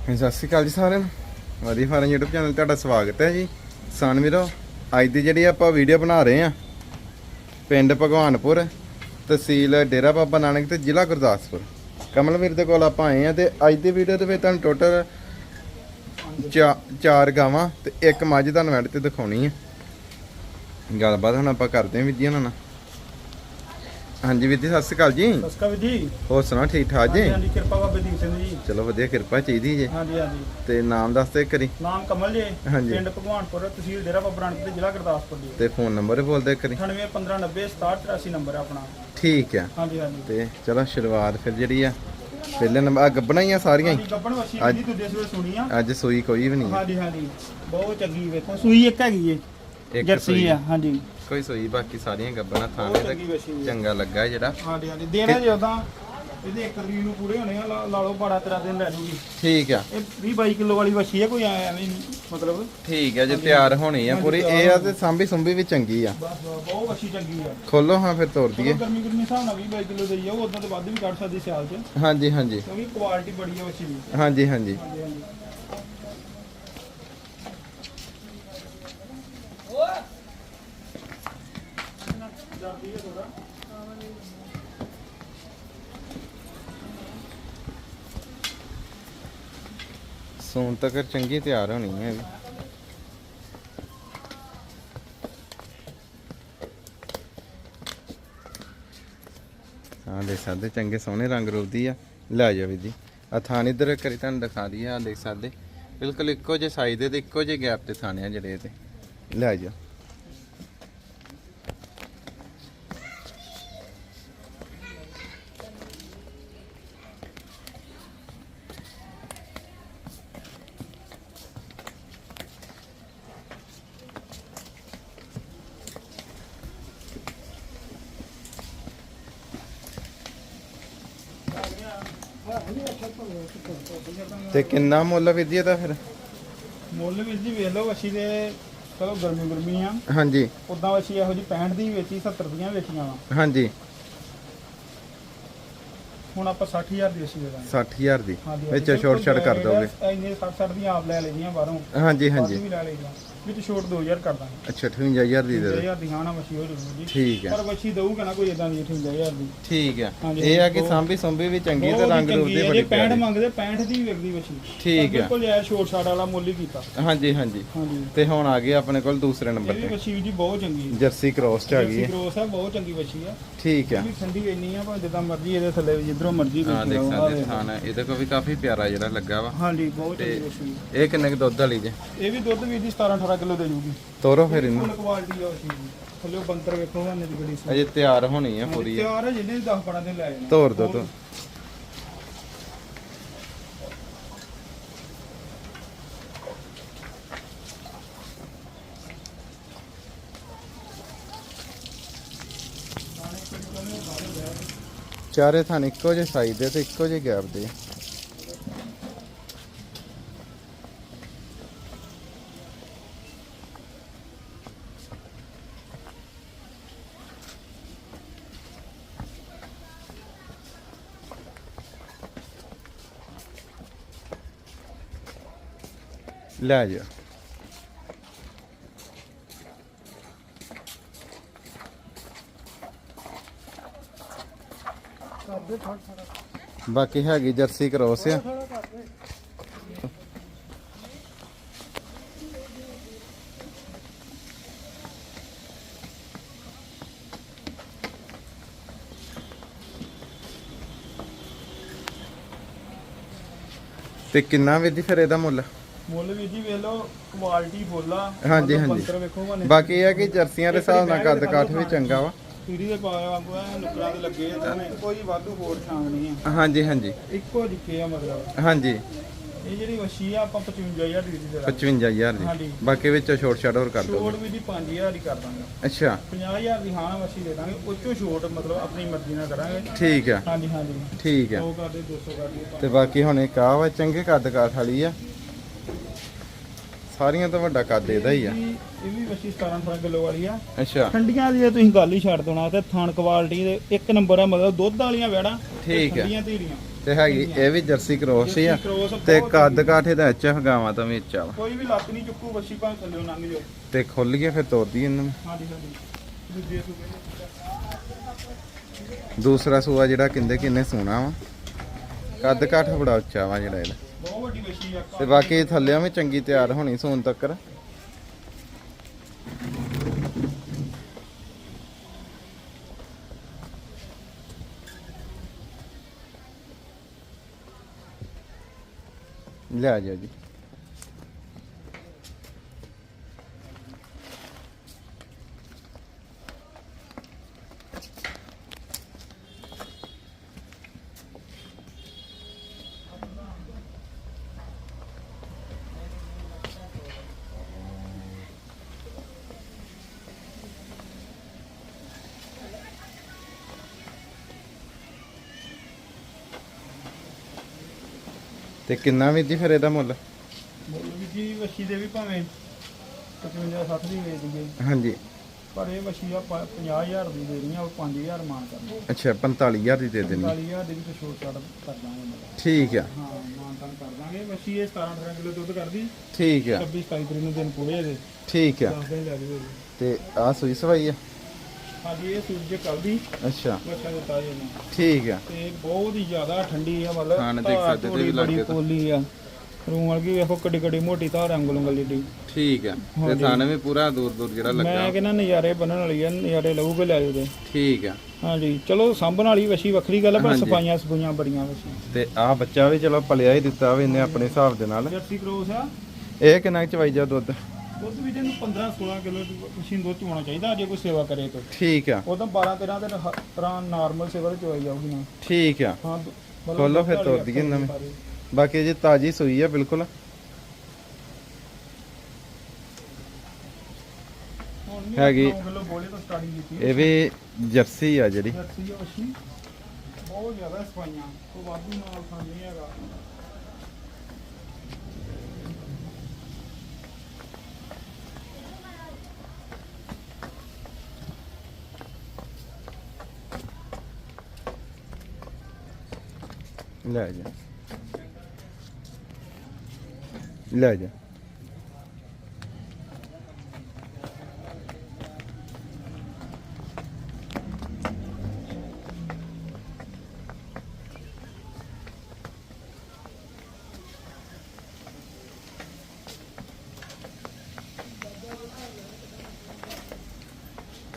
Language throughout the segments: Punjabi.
ਸਤਿ ਸ਼੍ਰੀ ਅਕਾਲ ਜੀ ਸਾਰਿਆਂ ਨੂੰ। ਵਾਦੀ ਫਾਰਮ YouTube ਚੈਨਲ ਤੁਹਾਡਾ ਸਵਾਗਤ ਹੈ ਜੀ। ਕਿਸਾਨ ਵੀਰੋ, ਅੱਜ ਦੀ ਜਿਹੜੀ ਆਪਾਂ ਵੀਡੀਓ ਬਣਾ ਰਹੇ ਆ ਪਿੰਡ ਭਗਵਾਨਪੁਰ, ਤਹਿਸੀਲ ਡੇਰਾ ਬਾਬਾ ਨਾਨਕ ਤੇ ਜ਼ਿਲ੍ਹਾ ਗੁਰਦਾਸਪੁਰ। ਕਮਲਵੀਰ ਦੇ ਕੋਲ ਆਪਾਂ ਆਏ ਆ ਤੇ ਅੱਜ ਦੀ ਵੀਡੀਓ ਦੇ ਵਿੱਚ ਤੁਹਾਨੂੰ ਟੋਟਲ ਚਾਰ ਗਾਵਾਂ ਤੇ ਇੱਕ ਮੱਝ ਤੁਹਾਨੂੰ ਐਡ ਤੇ ਦਿਖਾਉਣੀ ਹੈ। ਗੱਲਬਾਤ ਹੁਣ ਆਪਾਂ ਕਰਦੇ ਹਾਂ ਵੀਰ ਨਾਲ। ਹਾਂਜੀ ਵੀਰ ਜੀ ਸਤਿ ਸ਼੍ਰੀ ਅਕਾਲ ਜੀ। ਸਸਕਾ ਜੀ। ਹੋਰ ਸੁਣਾ ਠੀਕ ਠਾਕ ਜੀ? ਹਾਂਜੀ ਕਿਰਪਾ ਬਾਬਾ ਦੀਪ ਸਿੰਘ ਜੀ। ਚਲੋ ਵਧੀਆ ਕਿਰਪਾ ਚਾਹੀਦੀ ਜੀ। ਹਾਂਜੀ ਹਾਂਜੀ। ਤੇ ਨਾਮ ਦੱਸ ਦੇ ਕਰੀ ਨਾਮ ਕਮਲ ਜੀ। ਹਾਂਜੀ। ਪਿੰਡ ਭਗਵਾਨਪੁਰ ਤਹਿਸੀਲ ਡੇਰਾ ਬਾਬਾ ਨਾਨਕ ਤੇ ਜ਼ਿਲ੍ਹਾ ਗੁਰਦਾਸਪੁਰ ਜੀ। ਤੇ ਫੋਨ ਨੰਬਰ ਬੋਲਦੇ ਕਰੀ 9815906783 ਨੰਬਰ ਹੈ ਆਪਣਾ। ਠੀਕ ਆ। ਹਾਂਜੀ ਹਾਂਜੀ। ਤੇ ਚਲੋ ਸ਼ੁਰੂਆਤ ਫਿਰ ਜਿਹੜੀ ਆ ਪਹਿਲੇ ਨੰਬਰ ਆ ਗੱਬਣਾ ਹੀ ਆ ਸਾਰੀਆਂ ਹੀ? ਹਾਂਜੀ ਗੱਬਣ ਵਸ਼ੀ ਅੱਜ- ਜੀ ਦੂਜੇ ਸਵੇਰ ਸੁਣੀ ਆ। ਅੱਜ ਸੂਈ ਕੋਈ ਵੀ ਨਹੀਂ ਆ। ਹਾਂਜੀ ਹਾਂਜੀ। ਬਹੁਤ ਚੰਗੀ ਵੇਖੋ ਸੂਈ ਇੱਕ ਹੈਗੀ ਏ। ਇੱਕ ਜਰਸੀ ਸੂਈ। ਆ ਹਾਂਜੀ। ਕੋਈ ਸੂਈ ਬਾਕੀ ਸਾਰੀਆਂ ਗੱਬਣਾ ਥਾਣੇ ਤੇ ਚੰਗੀ ਹੈ ਲੱਗਾ ਜਿਹੜਾ। ਹਾਂਜੀ ਹਾਂਜੀ ਦੇਣਾ ਜੇ ਉਦਾਂ ਇਹਦੇ ਇੱਕ ਤਰੀਕ ਨੂੰ ਪੂਰੇ ਹੋਣੇ ਆ ਲਾ ਲਾ ਲਓ ਬਾਰਾਂ ਤੇਰਾਂ ਦਿਨ ਲੈ ਲੂਗੀ ਠੀਕ ਆ। ਇਹ 20 22 ਕਿਲੋ ਵਾਲੀ ਵਸ਼ੀ ਹੈ ਕੋਈ ਐਵੇਂ ਨਹੀਂ ਮਤਲਬ। ਠੀਕ ਆ ਜੇ ਤਿਆਰ ਹੋਣੀ ਆ ਪੂਰੀ ਇਹ ਆ ਤੇ ਸਾਂਭੀ ਸੁੰਭੀ ਵੀ ਚੰਗੀ ਆ। ਬਹੁਤ ਚੰਗੀ ਆ। ਖੋਲੋ ਹਾਂ ਫਿਰ ਤੋੜ ਦਈਏ। ਚਲੋ ਗਰਮੀ ਗਰਮੀ ਹਿਸਾਬ ਨਾਲ 20 22 ਕਿਲੋ ਦੇਈ ਆ ਉਹ ਉਦਾਂ ਤੇ ਵੱਧ ਵੀ ਕੱਢ ਸਕਦੀ ਸਿਆਲ 'ਚ। ਹਾਂਜੀ ਹਾਂਜੀ। ਕਿਉਂਕਿ ਕੁਆਲਿਟੀ ਬੜੀ ਹੈ ਵਸ਼ੀ ਦੀ। ਹਾਂਜੀ ਹਾਂਜੀ। ਹਾਂਜੀ ਤੱਕ ਚੰਗੀ ਤਿਆਰ ਹੋਣੀ ਹੈ ਵੀ। ਹਾਂ ਦੇਖ ਸਕਦੇ, ਚੰਗੇ ਸੋਹਣੇ ਰੰਗ ਰੂਪ ਦੀ ਆ। ਲੈ ਜਾ ਵੀ ਜੀ ਆ ਥਾਣ ਇਧਰ ਕਰੀ ਤੁਹਾਨੂੰ ਦਿਖਾ ਦਈਏ ਆ ਦੇਖ ਸਕਦੇ। ਬਿਲਕੁਲ ਇੱਕੋ ਜਿਹੇ ਸਾਈਜ਼ ਦੇ ਤੇ ਇੱਕੋ ਜਿਹੇ ਗੈਪ ਤੇ ਥਾਣੇ ਆ ਜਿਹੜੇ ਇਹਦੇ। ਲੈ ਜਾ ਤੇ ਕਿੰਨਾ ਮੁੱਲ ਵੀ ਇਹਦਾ ਫਿਰ? ਮੁੱਲ ਵੀਰ ਜੀ ਵੇਖ ਲਓ ਵਸ਼ੀ ਦੇ ਚਲੋ ਗਰਮੀ ਗਰਮੀ ਆ। ਹਾਂਜੀ। ਉਦਾਂ ਵਸ਼ੀ ਇਹੋ ਜੀ 65 ਦੀ ਵੇਚੀ 70 ਦੀਆਂ ਵੇਚੀਆਂ ਵਾ। ਹਾਂਜੀ। ਹੁਣ ਆਪਾਂ 60000 ਦੀ ਵਸ਼ੀ ਦੇ ਦਾਂਗੇ। 60000 ਦੀ। ਵਿੱਚ ਛੋਟ ਛੜ ਕਰ ਦੋਗੇ। ਇੰਨੇ 60 60 ਦੀਆਂ ਆਪ ਲੈ ਲਈਆਂ ਬਾਹਰੋਂ। ਹਾਂਜੀ ਹਾਂਜੀ। ਵੀ ਲੈ ਲਈਆਂ। ਵਿੱਚ ਛੋਟ 2000 ਕਰ ਦਾਂਗੇ। ਅੱਛਾ 58000 ਦੀ ਦੇ ਦਿਓ। 2000 ਦੀ ਹਾਂ ਨਾ ਵਸ਼ੀ ਹੋ ਜੂਗੀ ਜੀ ਠੀਕ ਹੈ। ਪਰ ਵਸ਼ੀ ਦਊਗਾ ਨਾ ਕੋਈ ਇਦਾਂ ਦੀ 58000 ਦੀ। ਠੀਕ ਹੈ। ਹਾਂਜੀ, ਇਹ ਆ ਕਿ ਸਾਂਭੀ ਸੰਭੀ ਵੀ ਚੰਗੀ ਤੇ ਰੰਗ ਰੂਪ ਦੀ ਬੜੀ ਜੇ 65 ਪਿਆਰੀ ਮੰਗਦੇ 65 ਦੀ ਵਿਕਦੀ ਵਸ਼ੀ ਠੀਕ ਹੈ। ਬਿਲਕੁਲ ਯਾਰ ਛੋਟ ਛਾਟ ਵਾਲਾ ਮੁੱਲ ਹੀ ਕੀਤਾ। ਹਾਂਜੀ ਹਾਂਜੀ। ਹਾਂਜੀ ਤੇ ਹੁਣ ਆ ਗਏ ਆਪਣੇ ਕੋਲ ਦੂਸਰੇ ਇਹ ਨੰਬਰ ਵੀ ਤੇ। ਵਸ਼ੀ ਜੀ ਬਹੁਤ ਚੰਗੀ ਹੈ। ਜਰਸੀ ਕ੍ਰੋਸ ਚ ਆ ਗਈ ਹੈ। ਗਰੋਸ ਹੈ ਬਹੁਤ ਚੰਗੀ ਵਸ਼ੀ ਆ ਠੀਕ ਹੈ। ਵੀ ਠੰਡੀ ਇੰਨੀ ਆ ਭਾਵੇਂ ਜਿੱਦਾਂ ਮਰਜ਼ੀ ਇਹਦੇ ਥੱਲੇ ਵੀ ਜਿੱਧਰੋਂ ਮਰਜ਼ੀ ਹਾਂ ਬੈਠੀ ਦੇਖ ਆਹ ਸਕਦੇ ਵੇਖ। ਥਾਨ ਹੈ। ਇਹਦੇ ਕੋਲ ਵੀ ਕਾਫੀ ਪਿਆਰਾ ਜਿਹੜਾ ਲੱਗਾ ਵਾ। ਹਾਂਜੀ ਬਹੁਤ ਚੰਗੀ ਵਸ਼ੀ ਇਹ ਕਿੰਨੇ ਕੁ ਦੁੱਧ ਵਾਲੀ ਜੇ? ਇਹ ਵੀ ਦੁੱਧ ਵੀ ਦੀ 17 18 ਕਿਲੋ ਦੇ ਜੂਗੀ। ਤੋਰੋ ਫਿਰ ਇਹਨੂੰ। ਫੁੱਲ ਕੁਆਲਿਟੀ ਆ ਦੀ ਥੱਲੇ ਬੰਤਰ ਵੇਖੋ ਹਾਨੇ ਦੀ ਬੜੀ ਸੀ। ਅਜੇ ਤਿਆਰ ਹੋਣੀ ਆ ਪੂਰੀ। ਤਿਆਰ ਹੈ ਜਿਹਨੇ 10 12 ਦਿਨ ਲੈ ਜਾਣਾ ਤੋਰ ਦੋ ਤੋ ਚਾਰੇ ਥਾਂ ਇੱਕੋ ਜਿਹੇ ਸਾਈਜ਼ ਦੇ ਤੇ ਇੱਕੋ ਜਿਹੇ ਗੈਪ ਦੇ ਲੈ ਜਾ ਬਾਕੀ ਹੈਗੀ ਜਰਸੀ ਕਰੋਸ ਆ। ਤੇ ਕਿੰਨਾ ਵੀ ਫਿਰ ਇਹਦਾ ਮੁੱਲ? ਮੁੱਲ ਵੀ ਜੀ ਵੇਖ ਲਓ ਕੁਆਲਿਟੀ ਫੁੱਲ ਆ। ਹਾਂਜੀ, ਹਾਂਜੀ। ਵੇਖੋ ਬਾਕੀ ਇਹ ਆ ਕਿ ਜਰਸੀਆਂ ਦੇ ਹਿਸਾਬ ਨਾਲ ਕੱਦ ਕਾਠ ਵੀ ਚੰਗਾ ਵਾ। ਪੀੜੀ ਦੇ ਪਾਇਆ ਵਾਂਗੂ ਐ ਨੁਕਰਾਂ ਦੇ ਲੱਗੇ ਆ ਤੇ ਕੋਈ ਵਾਧੂ ਹੋਰ ਛਾਂਗ ਨਹੀਂ ਆ। ਹਾਂਜੀ ਹਾਂਜੀ। ਇੱਕੋ ਜਿੱਕੇ ਆ ਮਤਲਬ। ਹਾਂਜੀ। ਇਹ ਜਿਹੜੀ ਵਸ਼ੀ ਆ ਆਪਾਂ 55000 ਦੀ ਦੇ ਦਾਂਗੇ 55000 ਦੀ। ਹਾਂਜੀ। ਬਾਕੀ ਵਿੱਚੋਂ ਛੋਟ ਛਾੜ ਹੋਰ ਕਰ ਛੋਟ ਦੋਗੇ ਵੀ ਦੀ 5000 ਦੀ ਕਰ ਦਾਂਗੇ। ਅੱਛਾ। 50000 ਦੀ ਹਾਂ ਵਸ਼ੀ ਦੇ ਦਾਂਗੇ। ਉਹ ਚੋਂ ਛੋਟ ਮਤਲਬ ਆਪਣੀ ਮਰਜ਼ੀ ਨਾਲ ਕਰਾਂਗੇ। ਠੀਕ ਆ। ਹਾਂਜੀ ਹਾਂਜੀ। ਠੀਕ ਆ। 100 ਕਰਦੇ 200 ਕਰਦੇ ਤੇ ਬਾਕੀ ਹੁਣ ਇੱਕ ਆ ਵਾ ਚੰਗੇ ਕੱਦ ਕਾਠ ਵਾਲੀ ਆ। ਸਾਰੀਆਂ ਤੋਂ ਵੱਡਾ ਕੱਦ ਇਹਦਾ ਹੀ ਆ। ਇਹ ਵੀ ਵਸ਼ੀ 17 18 ਕਿਲੋ ਵਾਲੀ ਆ। ਅੱਛਾ। ਠੰਡੀਆਂ ਦੀ ਤੁਸੀਂ ਗੱਲ ਹੀ ਛੱਡ ਦੇਣਾ ਤੇ ਥਣ ਕੁਆਲਿਟੀ ਦੇ ਇੱਕ ਨੰਬਰ ਆ ਮਤਲਬ ਦੁੱਧ ਵਾਲੀਆਂ ਵੈੜਾਂ ਠੀਕ। ਠੰਡੀਆਂ ਧੀਰੀਆਂ ਤੇ ਹੈਗੀ ਇਹ ਵੀ ਜਰਸੀ ਕ੍ਰੋਸ ਹੀ ਆ। ਤੇ ਕੱਦ ਕਾਠੇ ਦਾ ਐਚ ਗਾਵਾਂ ਤਾਂ ਵਿੱਚ ਆ ਵਾ। ਕੋਈ ਵੀ ਲੱਤ ਨਹੀਂ ਚੁੱਕੂ ਵੱਛੀ ਭਾਂ ਥੱਲੇ ਲੰਘ ਜਾਓ। ਤੇ ਖੁੱਲ ਗਿਆ ਫਿਰ ਤੋਰਦੀ ਇਹਨੂੰ ਹਾਂਜੀ ਹਾਂਜੀ। ਦੂਜੇ ਸੂਬੇ ਦੂਸਰਾ ਸੂਆ ਜਿਹੜਾ ਕਿੰਦੇ ਕਿੰਨੇ ਸੋਨਾ ਵਾ। ਕੱਦ ਕਾਠ ਬੜਾ ਉੱਚਾ ਵਾ ਜਿਹੜਾ ਇਹਦਾ। ਵੱਡੀ ਵੱਛੀ ਆ ਤੇ ਬਾਕੀ ਥੱਲਿਆਂ ਵੀ ਚੰਗੀ ਤਿਆਰ ਹੋਣੀ ਸੂਨ ਤੱਕ ਲੈ ਜਾ ਜੀ। ਤੇ ਕਿੰਨਾ ਵੀ ਜੀ ਫਿਰ ਇਹਦਾ ਮੁੱਲ? ਮੁੱਲ ਵੀ ਜੀ ਵੱਛੀ ਦੇ ਵੀ ਭਾਵੇਂ 55 60 ਦੀ ਵੇਚ ਦਈਏ। ਹਾਂਜੀ। ਪਰ ਇਹ ਵੱਛੀ ਆ 50000 ਦੀ ਦੇਣੀ ਆ ਉਹ 5000 ਮਾਨ ਕਰਨੀ ਅੱਛਾ 45000 ਦੀ ਦੇ ਦੇਣੀ। 45000 ਦੀ ਵੀ ਤੇ ਛੋਟ ਛਾੜ ਕਰ ਦਾਂਗੇ। ਠੀਕ ਆ। ਹਾਂ ਮਾਨ ਕਰ ਦਾਂਗੇ। ਵੱਛੀ ਇਹ 17 18 ਕਿਲੋ ਦੁੱਧ ਕਰਦੀ। ਠੀਕ ਆ। 26 27 ਤਰੀਕ ਨੂੰ ਦਿਨ ਪੂਰੇ ਇਹਦੇ। ਠੀਕ ਆ। 10 ਦਿਨ ਲੱਗ ਗਏ ਤੇ ਆ ਸੂਈ ਸਵਾਈ ਆ? ਹਾਂਜੀ ਇਹ ਸੂਰਜ ਕੱਲ ਦੀ ਅੱਛਾ। ਵੱਛਾ ਦਿੱਤਾ ਜੀ ਇਹਨੂੰ ਠੀਕ ਆ ਤੇ ਬਹੁਤ ਹੀ ਜ਼ਿਆਦਾ ਠੰਡੀ ਆ ਮਤਲਬ ਖਾਣ ਦੇਖ ਧਾਰ ਸਕਦੇ ਤੇ ਧੂਰੀ ਵੀ ਲੱਗੇ ਬੜੀ ਤਾਂ। ਪੋਲੀ ਆ। ਰੂਮ ਵਰਗੀ ਵੇਖੋ ਕਿੱਡੀ ਕਿੱਡੀ ਮੋਟੀ ਧਾਰ ਅੰਗਲ ਉਂਗਲ ਜਿੱਡੀ। ਠੀਕ ਆ ਤੇ। ਥਾਣੇ ਵੀ ਪੂਰਾ ਦੂਰ ਦੂਰ ਜਿਹੜਾ ਮੈਂ ਲੱਗਾ ਕਹਿੰਦਾ ਨਜ਼ਾਰੇ ਬੰਨਣ ਵਾਲੀ ਆ ਨਜ਼ਾਰੇ ਲਊਗੇ ਲੈ ਤੇ। ਠੀਕ ਆ ਹਾਂਜੀ ਚਲੋ ਸਾਂਭਣ ਵਾਲੀ ਵਸ਼ੀ ਵੱਖਰੀ ਗੱਲ ਆ ਪਰ। ਸਫਾਈਆਂ ਸਫੂਈਆਂ ਬੜੀਆਂ ਵਸ਼ੀ। ਤੇ ਆ ਬੱਚਾ ਵੀ ਚਲੋ ਪਲਿਆ ਹੀ ਦਿੱਤਾ ਵਾ ਇਹਨੇ ਆਪਣੇ ਹਿਸਾਬ ਦੇ ਨਾਲ। ਜਰਸੀ ਕ੍ਰੋਸ ਆ? ਇਹ ਕਿੰਨਾ ਕੁ ਚਵਾਈ ਜਾ ਦੁੱਧ? ਦੁੱਧ ਵੀ ਜਿਹਨੂੰ 15 16 ਕਿਲੋ ਵਸ਼ੀ ਦੁੱਧ ਚੋਣਾ ਚਾਹੀਦਾ ਜੇ ਕੋਈ ਸੇਵਾ ਕਰੇ ਤਾਂ। ਠੀਕ ਆ। ਉਹ ਤਾਂ 12 13 ਦਿਨ ਹ- ਤਰ੍ਹਾਂ ਨਾਰਮਲ ਸੇਵਾ ਤੇ ਚੋਈ ਜਾਊਗੀ ਨਾ। ਠੀਕ ਆ। ਹਾਂ ਦੁ- ਮਤਲਬ ਖੋਲੋ ਫਿਰ ਤੋਰ ਦਈਏ ਨਵੀਂ। ਸਾਰੀ। ਬਾਕੀ ਜੀ ਤਾਜੀ ਸੂਈ ਆ ਬਿਲਕੁਲ। ਹੁਣ ਵੀ ਹੈਗੀ। 9 ਕਿਲੋ ਬੋਲੇ ਤੋਂ ਸਟਾਰਟਿੰਗ ਕੀਤੀ ਇਹ ਵੀ ਜਰਸੀ ਆ ਜਿਹੜੀ। ਜਰਸੀ ਆ ਵਸ਼ੀ ਬਹੁਤ ਜ਼ਿਆਦਾ ਸਫਾਈਆਂ। ਕੋਈ ਵਾਧੂ ਨਾਲ ਨਹੀਂ ਹੈਗਾ। ਲੈ ਜਾ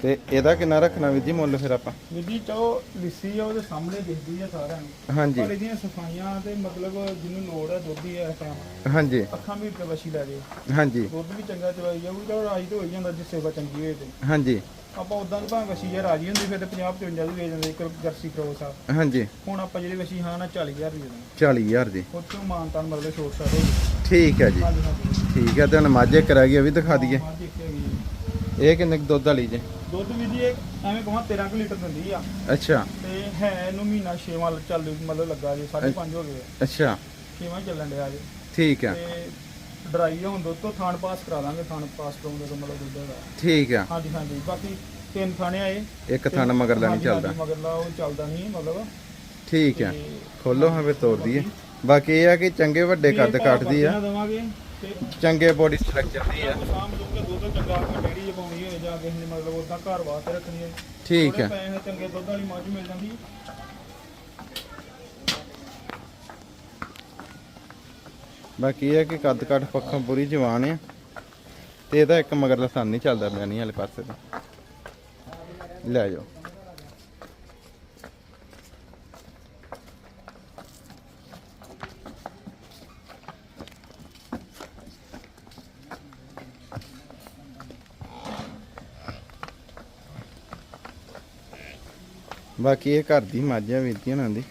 ਤੇ ਇਹਦਾ ਕਿੰਨਾ ਰੱਖਣਾ ਵੀਰ ਜੀ ਮੁੱਲ ਫਿਰ ਆਪਾਂ? ਵੀਰ ਜੀ ਚਲੋ ਲਿੱਸੀ ਆ ਉਹਦੇ ਸਾਹਮਣੇ ਦਿਖਦੀ ਆ ਸਾਰਿਆਂ ਨੂੰ। ਹਾਂਜੀ। ਪਰ ਇਹਦੀਆਂ ਸਫਾਈਆਂ ਤੇ ਮਤਲਬ ਜਿਹਨੂੰ ਲੋੜ ਹੈ ਦੁੱਧ ਦੀ ਇਸ ਟਾਈਮ ਹਾਂਜੀ। ਅੱਖਾਂ ਵੀ ਉੱਤੇ ਵਸ਼ੀ ਲੈ ਜੇ। ਹਾਂਜੀ। ਦੁੱਧ ਵੀ ਚੰਗਾ ਚਵਾਈ ਜਾਊਗੀ ਚਲੋ ਰਾਜੀ ਤੇ ਹੋ ਹੀ ਜਾਂਦਾ ਜੇ ਸੇਵਾ ਚੰਗੀ ਹੋਏ ਤੇ। ਹਾਂਜੀ। ਆਪਾਂ ਉਦਾਂ ਦੀ ਭਾਵੇਂ ਵਸ਼ੀ ਜੇ ਰਾਜੀ ਹੁੰਦੀ ਫਿਰ ਤੇ 50 55 ਦੀ ਵੇਚ ਦਿੰਦੇ ਇੱਕ ਜਰਸੀ ਕ੍ਰੋਸ ਆ। ਹਾਂਜੀ। ਹੁਣ ਆਪਾਂ ਜਿਹੜੀ ਵਸ਼ੀ ਹਾਂ ਨਾ 40000 ਦੀ ਦੇ ਦਾਂਗੇ 40000 ਦੀ। ਉੱਥੋਂ ਮਾਨਤਾਨ ਮਤਲਬ ਛੋਟ ਹੋ ਗਈ ਠੀਕ ਹੈ ਜੀ। ਠੀਕ ਹੈ ਤੇ ਹੁਣ ਮਾਝੇ ਕਰਾ ਗਈ ਉਹ ਵੀ ਦਿਖਾ ਦਈਏ। ਹਾਂ ਇਹ ਕਿੰਨੇ ਦੁੱਧ ਵਾਲੀ ਜੇ? ਦੁੱਧ ਵੀ ਜੀ ਇਹ ਐਵੇਂ ਕਹਾਂ 13 ਕੁ ਲੀਟਰ ਦਿੰਦੀ ਆ। ਅੱਛਾ। ਤੇ ਹੈ ਇਹਨੂੰ ਮਹੀਨਾ 6 ਵਾਲ ਚੱਲ ਮਤਲਬ ਲੱਗਾ ਜੀ 5.5 ਹੋ ਗਏ ਅੱਛਾ। 6ਵਾਂ ਚੱਲਣ ਡਿਆ ਜੀ। ਠੀਕ ਹੈ ਤੇ ਡਰਾਈ ਹੁਣ ਦੁੱਧ ਤੋਂ ਥਾਣ ਪਾਸ ਕਰਾ ਦਾਂਗੇ ਥਾਣ ਪਾਸ ਕਰਾਉਂਦੇ ਤੋਂ ਮਤਲਬ ਦੁੱਧ ਦਾ ਠੀਕ ਹੈ ਹਾਂਜੀ ਹਾਂਜੀ। ਬਾਕੀ ਤਿੰਨ ਥਾਣੇ ਆਏ ਇੱਕ ਥਣ ਮਗਰਲਾ ਨਹੀਂ ਚੱਲਦਾ। ਮਗਰਲਾ ਉਹ ਚੱਲਦਾ ਨਹੀਂ ਮਤਲਬ। ਠੀਕ ਤੇ ਖੋਲੋ ਹਾਂ ਫਿਰ ਤੋੜ ਦਈਏ। ਬਾਕੀ ਇਹ ਆ ਕਿ ਚੰਗੇ ਵੱਡੇ ਕੱਦ ਕੱਟਦੀ ਆ। ਚੰਗੇ ਬੋਡੀ ਸਟਰਕਚਰ ਦੀ ਆ। ਸਾਮ ਲੂਗੇ ਦੁੱਧ ਚੰਗਾ ਪਾਉਣੀ ਹੋਏ ਜਾਂ ਕਿਸੇ ਨੇ ਮਤਲਬ ਉਦਾਂ ਘਰ ਵਾਸਤੇ ਰੱਖਣੀ ਹੈ ਠੀਕ ਹੈ। ਪੈਸੇ ਨਾਲ ਚੰਗੇ ਦੁੱਧ ਵਾਲੀ ਮੱਝ ਮਿਲ ਜਾਂਦੀ। ਬਾਕੀ ਇਹ ਕਿ ਕੱਦ ਕੱਟ ਪੱਖੋਂ ਪੂਰੀ ਜਵਾਨ ਆ ਤੇ ਇਹਦਾ ਇੱਕ ਮਗਰਲਾ ਸੰਨ ਨਹੀਂ ਚੱਲਦਾ ਪਿਆ ਨਹੀਂ ਵਾਲੇ ਪਾਸੇ ਤੇ। ਲੈ ਜਾਓ। ਬਾਕੀ ਇਹ ਘਰ ਦੀ ਮੱਝ ਜੀ ਉਹਨਾਂ ਦੀ।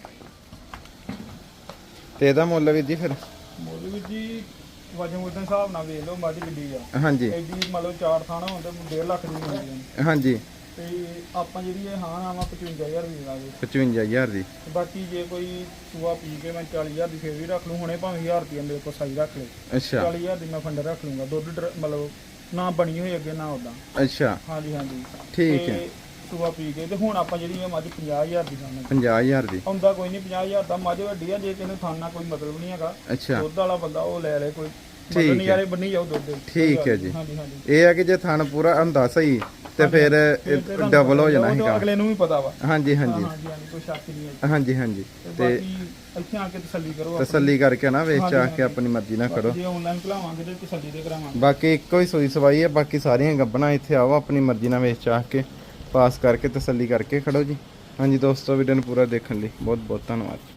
ਤੇ ਇਹਦਾ ਮੁੱਲ ਵੀਰ ਜੀ ਫਿਰ? ਮੁੱਲ ਵੀ ਜੀ ਵਜਨ ਉਹਦੇ ਹਿਸਾਬ ਨਾਲ ਵੇਖ ਲਓ ਮੱਝ ਕਿੱਡੀ ਆ। ਹਾਂਜੀ। ਐਡੀ ਮਤਲਬ ਚਾਰ ਥਾਣਾ ਹੁੰਦੇ 1.5 ਲੱਖ ਦੀ ਮਿਲਦੀ ਹੈ ਹਾਂਜੀ। ਤੇ ਆਪਾਂ ਜਿਹੜੀ ਇਹ ਹਾਂ ਆਵਾ 55000 ਦੀ ਲਾਗੇ 55000 ਦੀ। ਬਾਕੀ ਜੇ ਕੋਈ ਸੂਆ ਪੀ ਕੇ ਮੈਂ 40000 ਦੀ ਫੇਰ ਵੀ ਰੱਖ ਲੂੰ ਹੁਣੇ ਭਾਵੇਂ 1000 ਰੁਪਏ ਮੇਰੇ ਕੋਲ ਸਾਈ ਰੱਖ ਲੈ। ਅੱਛਾ। 40000 ਦੀ ਮੈਂ ਫੰਡ ਰੱਖ ਲੂੰਗਾ ਦੁੱਧ ਮਤਲਬ ਨਾ ਬਣੀ ਹੋਈ ਅੱਗੇ ਨਾ ਉਦਾਂ ਅੱਛਾ। ਹਾਂਜੀ ਹਾਂਜੀ। ਠੀਕ ਹੈ। ਸੂਆ ਪੀ ਕੇ ਤੇ ਹੁਣ ਆਪਾਂ ਜਿਹੜੀ ਇਹ ਮੱਝ 50000 ਦੀ ਦਾਂਗੇ 50000 ਦੀ? ਆਉਂਦਾ ਕੋਈ ਨਹੀਂ 50000 ਦਾ ਮੱਝ ਵੱਡੀ ਆ ਜੇ ਕਿਨੂੰ ਥਾਨਾ ਕੋਈ ਮਤਲਬ ਨਹੀਂ ਹੈਗਾ। ਅੱਛਾ। ਦੁੱਧ ਵਾਲਾ ਬੰਦਾ ਉਹ ਲੈ ਲੈ ਕੋਈ। ਠੀਕ ਮਤਲਬ ਹੈ। ਨਹੀਂ ਯਾਰੇ ਬੰਨੀ ਜਾਓ ਦੁੱਧ ਠੀਕ ਹੈ ਜੀ। ਇਹ ਆ ਕਿ ਜੇ ਥਣ ਪੂਰਾ ਹੁੰਦਾ ਸਹੀ ਤੇ ਫਿਰ ਡਬਲ ਹੋ ਜਾਣਾ ਹੈਗਾ ਅਗਲੇ ਨੂੰ ਵੀ ਪਤਾ ਵਾ। ਹਾਂਜੀ ਹਾਂਜੀ। ਹਾਂਜੀ ਹਾਂਜੀ ਕੋਈ ਸ਼ੱਕ ਨਹੀਂ ਹੈ। ਹਾਂਜੀ ਹਾਂਜੀ। ਤੇ ਇੱਥੇ ਆ ਕੇ ਤਸੱਲੀ ਕਰੋ। ਤਸੱਲੀ ਕਰਕੇ ਨਾ ਵੇਚ ਆ ਕੇ। ਆਪਣੀ ਮਰਜ਼ੀ ਨਾਲ ਕਰੋ। ਜੇ ਆਨਲਾਈਨ ਖਲਾਵਾਂਗੇ ਤੇ ਤਸੱਲੀ ਦੇ ਕਰਾਵਾਂਗੇ। ਬਾਕੀ ਇੱਕੋ ਹੀ ਸੂਈ ਸਵਾਈ ਹੈ ਬਾਕੀ ਸਾਰੀਆਂ ਗੱਬਣਾ ਇੱਥੇ ਆਓ ਆਪਣੀ ਮਰਜ਼ੀ ਨਾਲ ਵੇਚ ਆ ਕੇ। ਪਾਸ ਕਰਕੇ ਤਸੱਲੀ ਕਰਕੇ ਖੜੋ ਜੀ। ਹਾਂਜੀ ਦੋਸਤੋ ਵੀਡੀਓ ਨੂੰ ਪੂਰਾ ਦੇਖਣ ਲਈ ਬਹੁਤ ਬਹੁਤ ਧੰਨਵਾਦ।